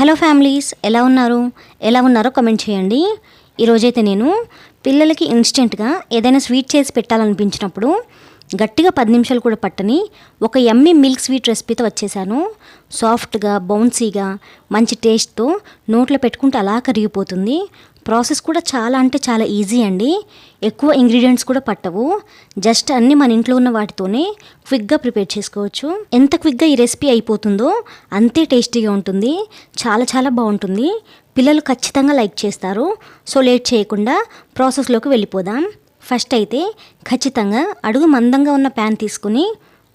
Hello families ఎలా ఉన్నారు? ఎలా ఉన్నారో కమెంట్ చేయండి. ఈరోజైతే నేను పిల్లలకి ఇన్స్టెంట్గా ఏదైనా స్వీట్ చేసి పెట్టాలనిపించినప్పుడు గట్టిగా పది నిమిషాలు కూడా పట్టని ఒక ఎమ్మి మిల్క్ స్వీట్ రెసిపీతో వచ్చేసాను. సాఫ్ట్గా బౌన్సీగా మంచి టేస్ట్తో నోట్లో పెట్టుకుంటే అలా కరిగిపోతుంది. ప్రాసెస్ కూడా చాలా అంటే చాలా ఈజీ అండి. ఎక్కువ ఇంగ్రీడియంట్స్ కూడా పట్టవు. జస్ట్ అన్నీ మన ఇంట్లో ఉన్న వాటితోనే క్విక్గా ప్రిపేర్ చేసుకోవచ్చు. ఎంత క్విక్గా ఈ రెసిపీ అయిపోతుందో అంతే టేస్టీగా ఉంటుంది. చాలా చాలా బాగుంటుంది. పిల్లలు ఖచ్చితంగా లైక్ చేస్తారు. సో లేట్ చేయకుండా ప్రాసెస్లోకి వెళ్ళిపోదాం. ఫస్ట్ అయితే ఖచ్చితంగా అడుగు మందంగా ఉన్న ప్యాన్ తీసుకుని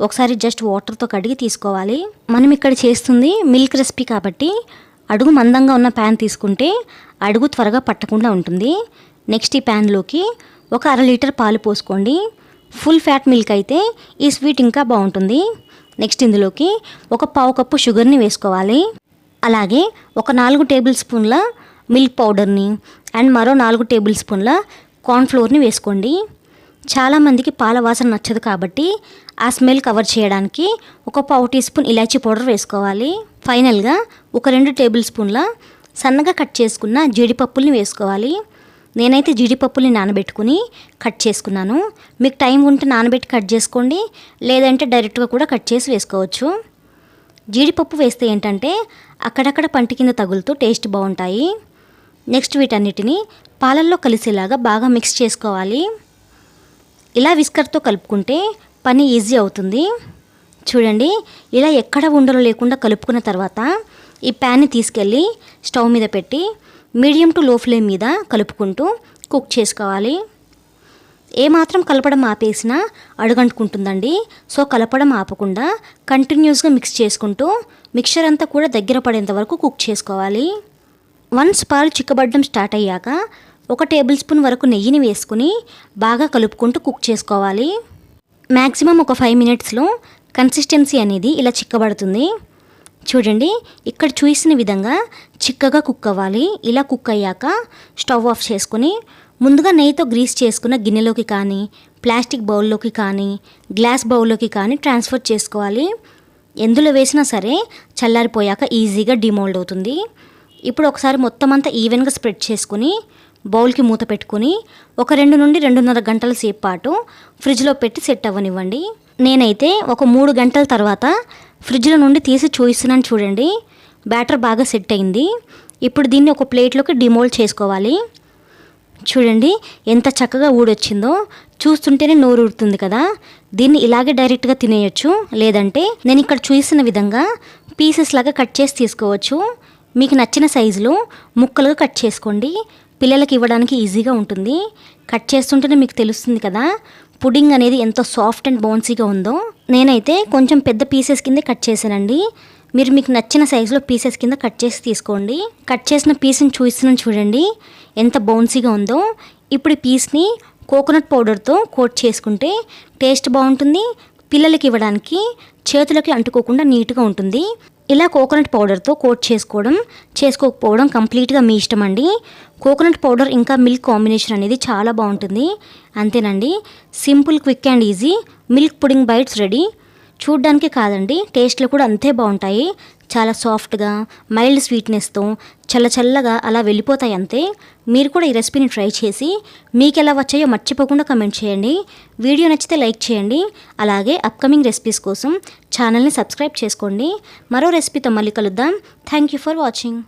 ఒకసారి జస్ట్ వాటర్తో కడిగి తీసుకోవాలి. మనం ఇక్కడ చేస్తుంది మిల్క్ రెసిపీ కాబట్టి అడుగు మందంగా ఉన్న ప్యాన్ తీసుకుంటే అడుగు త్వరగా పట్టకుండా ఉంటుంది. నెక్స్ట్ ఈ ప్యాన్లోకి ఒక అర లీటర్ పాలు పోసుకోండి. ఫుల్ ఫ్యాట్ మిల్క్ అయితే ఈ స్వీట్ ఇంకా బాగుంటుంది. నెక్స్ట్ ఇందులోకి ఒక పావు కప్పు షుగర్ని వేసుకోవాలి. అలాగే ఒక నాలుగు టేబుల్ స్పూన్ల మిల్క్ పౌడర్ని అండ్ మరో నాలుగు టేబుల్ స్పూన్ల కార్న్ఫ్లోర్ని వేసుకోండి. చాలామందికి పాల వాసన నచ్చదు కాబట్టి ఆ స్మెల్ కవర్ చేయడానికి ఒక పావు టీ స్పూన్ ఇలాచీ పౌడర్ వేసుకోవాలి. ఫైనల్గా ఒక రెండు టేబుల్ స్పూన్ల సన్నగా కట్ చేసుకున్న జీడిపప్పుల్ని వేసుకోవాలి. నేనైతే జీడిపప్పుల్ని నానబెట్టుకుని కట్ చేసుకున్నాను. మీకు టైం ఉంటే నానబెట్టి కట్ చేసుకోండి. లేదంటే డైరెక్ట్గా కూడా కట్ చేసి వేసుకోవచ్చు. జీడిపప్పు వేస్తే ఏంటంటే అక్కడక్కడ పంట కింద తగులుతూ టేస్ట్ బాగుంటాయి. నెక్స్ట్ వీటన్నిటిని పాలల్లో కలిసేలాగా బాగా మిక్స్ చేసుకోవాలి. ఇలా విస్కర్తో కలుపుకుంటే పని ఈజీ అవుతుంది. చూడండి ఇలా ఎక్కడ ఉండలు లేకుండా కలుపుకున్న తర్వాత ఈ ప్యాన్ని తీసుకెళ్ళి స్టవ్ మీద పెట్టి మీడియం టు లో ఫ్లేమ్ మీద కలుపుకుంటూ కుక్ చేసుకోవాలి. ఏమాత్రం కలపడం ఆపేసినా అడుగంటుకుంటుందండి. సో కలపడం ఆపకుండా కంటిన్యూస్గా మిక్స్ చేసుకుంటూ మిక్చర్ అంతా కూడా దగ్గర పడేంత వరకు కుక్ చేసుకోవాలి. వన్స్ పాలు చిక్కబడడం స్టార్ట్ అయ్యాక ఒక టేబుల్ స్పూన్ వరకు నెయ్యిని వేసుకుని బాగా కలుపుకుంటూ కుక్ చేసుకోవాలి. మ్యాక్సిమం ఒక ఫైవ్ మినిట్స్లో కన్సిస్టెన్సీ అనేది ఇలా చిక్కబడుతుంది. చూడండి ఇక్కడ చూసిన విధంగా చిక్కగా కుక్ అవ్వాలి. ఇలా కుక్ అయ్యాక స్టవ్ ఆఫ్ చేసుకుని ముందుగా నెయ్యితో గ్రీస్ చేసుకున్న గిన్నెలోకి కానీ ప్లాస్టిక్ బౌల్లోకి కానీ గ్లాస్ బౌల్లోకి కానీ ట్రాన్స్ఫర్ చేసుకోవాలి. ఎందులో వేసినా సరే చల్లారిపోయాక ఈజీగా డిమోల్డ్ అవుతుంది. ఇప్పుడు ఒకసారి మొత్తం అంతా ఈవెన్గా స్ప్రెడ్ చేసుకుని బౌల్కి మూత పెట్టుకుని ఒక రెండు నుండి రెండున్నర గంటల సేపు పాటు ఫ్రిడ్జ్లో పెట్టి సెట్ అవ్వనివ్వండి. నేనైతే ఒక మూడు గంటల తర్వాత ఫ్రిడ్జ్లో నుండి తీసి చూపిస్తున్నాను చూడండి. బ్యాటర్ బాగా సెట్ అయింది. ఇప్పుడు దీన్ని ఒక ప్లేట్లోకి డిమోల్డ్ చేసుకోవాలి. చూడండి ఎంత చక్కగా ఊడొచ్చిందో. చూస్తుంటేనే నోరు ఊడుతుంది కదా. దీన్ని ఇలాగే డైరెక్ట్గా తినేయచ్చు. లేదంటే నేను ఇక్కడ చూసిన విధంగా పీసెస్ లాగా కట్ చేసి తీసుకోవచ్చు. మీకు నచ్చిన సైజులో ముక్కలుగా కట్ చేసుకోండి. పిల్లలకి ఇవ్వడానికి ఈజీగా ఉంటుంది. కట్ చేస్తుంటేనే మీకు తెలుస్తుంది కదా పుడింగ్ అనేది ఎంత సాఫ్ట్ అండ్ బౌన్సీగా ఉందో. నేనైతే కొంచెం పెద్ద పీసెస్ కింద కట్ చేశానండి. మీరు మీకు నచ్చిన సైజులో పీసెస్ కింద కట్ చేసి తీసుకోండి. కట్ చేసిన పీస్ని చూస్తున్నాను చూడండి ఎంత బౌన్సీగా ఉందో. ఇప్పుడు ఈ పీస్ని కోకోనట్ పౌడర్తో కోట్ చేసుకుంటే టేస్ట్ బాగుంటుంది పిల్లలకి ఇవ్వడానికి చేతులకి అంటుకోకుండా నీట్గా ఉంటుంది. ఇలా కోకోనట్ పౌడర్తో కోట్ చేసుకోవడం చేసుకోకపోవడం కంప్లీట్గా మీ ఇష్టం అండి. కోకోనట్ పౌడర్ ఇంకా మిల్క్ కాంబినేషన్ అనేది చాలా బాగుంటుంది. అంతేనండి. Simple quick and easy. Milk pudding bites ready. చూడ్డానికి కాదండి టేస్ట్లో కూడా అంతే బాగుంటాయి. చాలా సాఫ్ట్గా మైల్డ్ స్వీట్నెస్తో చల్ల చల్లగా అలా వెళ్ళిపోతాయి అంతే మీరు కూడా ఈ రెసిపీని ట్రై చేసి మీకు ఎలా వచ్చాయో మర్చిపోకుండా కమెంట్ చేయండి. వీడియో నచ్చితే లైక్ చేయండి. అలాగే అప్కమింగ్ రెసిపీస్ కోసం ఛానల్ని సబ్స్క్రైబ్ చేసుకోండి. మరో రెసిపీతో మళ్ళీ కలుద్దాం. Thank you for watching.